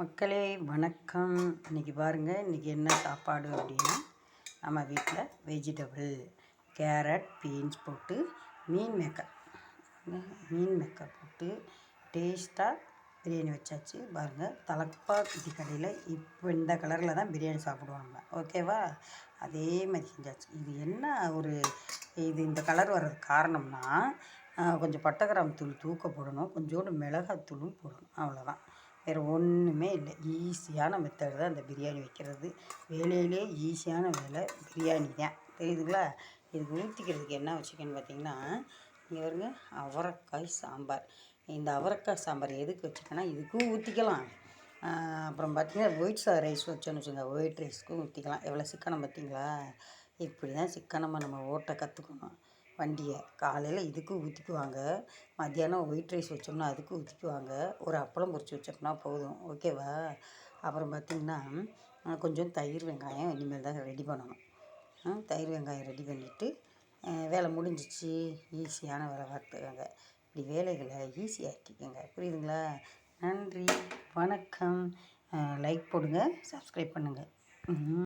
மக்களே வணக்கம். இன்றைக்கி பாருங்கள் இன்றைக்கி என்ன சாப்பாடு அப்படின்னா நம்ம வீட்டில் வெஜிடபிள் கேரட் பீன்ஸ் போட்டு மீன் மேக்கர் மீன் மேக்கர் போட்டு டேஸ்ட்டாக பிரியாணி வச்சாச்சு. பாருங்கள் தலப்பா குட்டி கடையில் இப்போ இந்த கலரில் தான் பிரியாணி சாப்பிடுவாங்க. ஓகேவா அதே மாதிரி செஞ்சாச்சு. இது என்ன ஒரு இது இந்த கலர் வர்றதுக்கு காரணம்னா கொஞ்சம் பட்டை தூள் தூக்க போடணும். கொஞ்சோண்டு மிளகாத்தூளும் போடணும். அவ்வளோதான் வேறு ஒன்றுமே இல்லை. ஈஸியான மெத்தடு தான் இந்த பிரியாணி வைக்கிறது. வேலையிலே ஈஸியான வேலை பிரியாணி தான். தெரியுதுங்களா? இதுக்கு ஊற்றிக்கிறதுக்கு என்ன வச்சுக்கன்னு பார்த்தீங்கன்னா இங்கே வருங்க அவரைக்காய் சாம்பார். இந்த அவரைக்காய் சாம்பார் எதுக்கு வச்சுக்கோன்னா இதுக்கும் ஊற்றிக்கலாம் அப்புறம் பார்த்திங்கன்னா ஒயிட் சா ரைஸ் வச்சோன்னு வச்சுங்க ஒயிட் ரைஸ்க்கும் ஊற்றிக்கலாம் எவ்வளோ சிக்கனம் பார்த்தீங்களா? இப்படி தான் சிக்கனமாக நம்ம ஓட்ட கற்றுக்கணும் வண்டியை காலையில் இதுக்கு ஊற்றிக்குவாங்க மத்தியானம் ஒயிட் ரைஸ் வச்சோம்னா அதுக்கு ஊற்றிக்குவாங்க ஒரு அப்பளம் பொரிச்சு வச்சோம்னா போதும். ஓகேவா? அப்புறம் பார்த்திங்கன்னா கொஞ்சம் தயிர் வெங்காயம் இனிமேல் தான் ரெடி பண்ணணும். தயிர் வெங்காயம் ரெடி பண்ணிவிட்டு வேலை முடிஞ்சிச்சு. ஈஸியான வேலை பார்த்துக்கோங்க. இப்படி வேலைகளை ஈஸியாக்கிக்கோங்க புரியுதுங்களா? நன்றி. வணக்கம். லைக் போடுங்க. சப்ஸ்கிரைப் பண்ணுங்கள்